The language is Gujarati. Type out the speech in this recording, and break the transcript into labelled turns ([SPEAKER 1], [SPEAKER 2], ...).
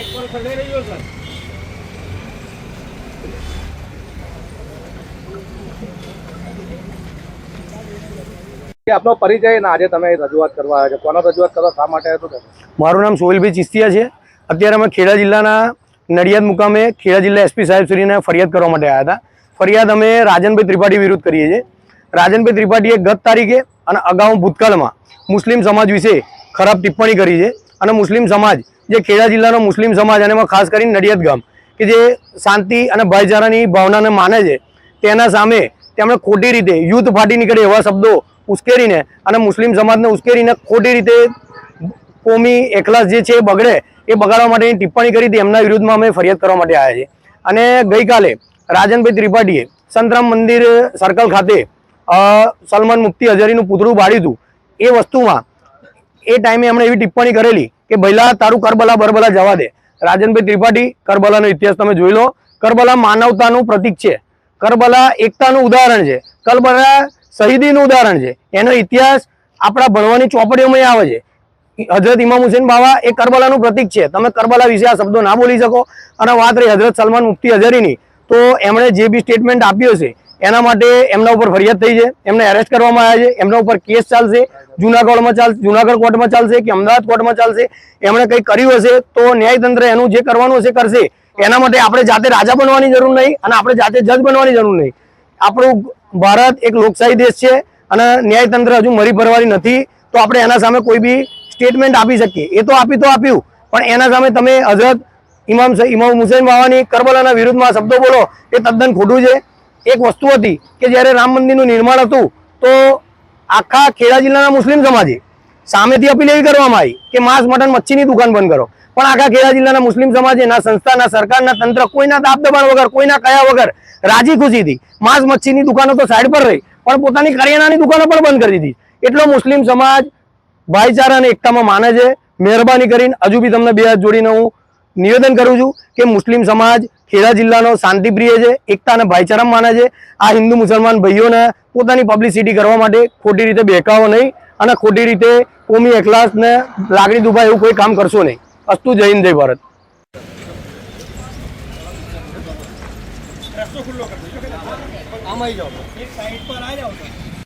[SPEAKER 1] સર
[SPEAKER 2] આપનો પરિચય અને આજે તમે રજૂઆત કરવા આવ્યા છો. કોનો રજૂઆત કરવા શા માટે આવ્યો
[SPEAKER 3] મારું નામ સોહેલભાઈ ચિસ્તિયા છે. અત્યારે અમે ખેડા જિલ્લાના નડિયાદ મુકામે ખેડા જિલ્લા એસપી સાહેબ શ્રીને ફરિયાદ કરવા માટે આવ્યા હતા. ફરિયાદ અમે રાજનભાઈ ત્રિપાઠી વિરુદ્ધ કરીએ છીએ. રાજનભાઈ ત્રિપાઠીએ ગત તારીખે અને અગાઉ ભૂતકાળમાં મુસ્લિમ સમાજ વિશે ખરાબ ટિપ્પણી કરી છે અને મુસ્લિમ સમાજ જે ખેડા જિલ્લાનો મુસ્લિમ સમાજ અને ખાસ કરીને નડિયાદ ગામ, કે જે શાંતિ અને ભાઈચારાની ભાવનાને માને છે, તેના સામે તેમણે ખોટી રીતે યુદ્ધ ફાટી નીકળે એવા શબ્દો ઉશ્કેરીને અને મુસ્લિમ સમાજને ઉશ્કેરીને ખોટી રીતે કોમી એકલાસ જે છે એ બગડે એ બગાડવા માટેની ટિપ્પણી કરી હતી. એમના વિરુદ્ધમાં અમે ફરિયાદ કરવા માટે આવ્યા છે અને ગઈકાલે રાજનભાઈ ત્રિપાઠીએ સંતરામ મંદિર સર્કલ ખાતે સલમાન મુફ્તી હજારીનું પૂતળું બાળ્યું હતું. એ વસ્તુમાં એ ટાઈમે એમણે એવી ટિપ્પણી કરેલી કે ભૈલા, તારું કરબલા બરબલા જવા દે. રાજનભાઈ ત્રિપાઠી, કરબલાનો ઇતિહાસ તમે જોઈ લો. કરબલા માનવતાનું પ્રતીક છે. કરબલા એકતાનું ઉદાહરણ છે. કરબલા શહીદીનું ઉદાહરણ છે. એનો ઇતિહાસ આપણા ભણવાની ચોપડીઓમાં આવે છે. હજરત ઇમામ હુસેન બાવા એ કરબલાનું પ્રતિક છે. તમે કરબલા વિશે આ શબ્દો ના બોલી શકો. અને વાત રહી હજરત સલમાન મુફ્તી હજારીની તો એમણે જે બી સ્ટેટમેન્ટ આપ્યો છે એના માટે એમના ઉપર ફરિયાદ થઈ છે. એમને એરેસ્ટ કરવામાં આવ્યા છે. એમના ઉપર કેસ ચાલશે. જુનાગઢમાં ચાલશે જુનાગઢ કોર્ટમાં ચાલશે કે અમદાવાદ કોર્ટમાં ચાલશે? એમણે કંઈ કર્યું હશે તો ન્યાયતંત્ર એનું જે કરવાનું હશે કરશે. એના માટે આપણે જાતે રાજા બનવાની જરૂર નહીં અને આપણે જાતે જજ બનવાની જરૂર નહીં. આપણું ભારત એક લોકશાહી દેશ છે અને ન્યાયતંત્ર હજુ મરી ભરવાની નથી. તો આપણે એના સામે કોઈ બી સ્ટેટમેન્ટ આપી શકીએ. એ તો આપી તો આપ્યું. પણ એના સામે તમે હજરત ઇમામ ઇમામ હુસૈન બાવાની કરબલાના વિરુદ્ધમાં શબ્દો બોલો. એ તદ્દન ખોટું છે. એક વસ્તુ હતી કે જ્યારે રામ મંદિરનું નિર્માણ હતું, તો આખા ખેડા જિલ્લાના મુસ્લિમ સમાજે સામેથી અપીલ એવી કરવામાં આવી કે માંસ, મટન, મચ્છીની દુકાન બંધ કરો. પણ આખા ખેડા જિલ્લાના મુસ્લિમ સમાજે ના સંસ્થા, ના સરકારના તંત્ર, કોઈના દાબ દબાણ વગર, કોઈના કયા વગર રાજી ખુશીથી માંસ, મચ્છીની દુકાનો તો સાઈડ પર રહી, પણ પોતાની કરિયાણાની દુકાનો પણ બંધ કરી દીધી. એટલો મુસ્લિમ સમાજ ભાઈચારા અને એકતામાં માને છે, મહેરબાની કરીને હજુ બી તમને બે હાથ જોડીને હું નિવેદન કરું છું કે મુસ્લિમ સમાજ ખેડા જિલ્લાનો શાંતિપ્રિય છે, એકતા અને ભાઈચારા માને છે. આ હિન્દુ મુસલમાન ભાઈઓને પોતાની પબ્લિસિટી કરવા માટે ખોટી રીતે બેકાવો નહીં અને ખોટી રીતે કોમી એકલાસને લાગણી દુભાય એવું કોઈ કામ કરશો નહીં. અસ્તુ જય હિન્દ, જય ભારત.
[SPEAKER 1] આમાં જાઓ એક સાઈડ પર આવી જાઓ.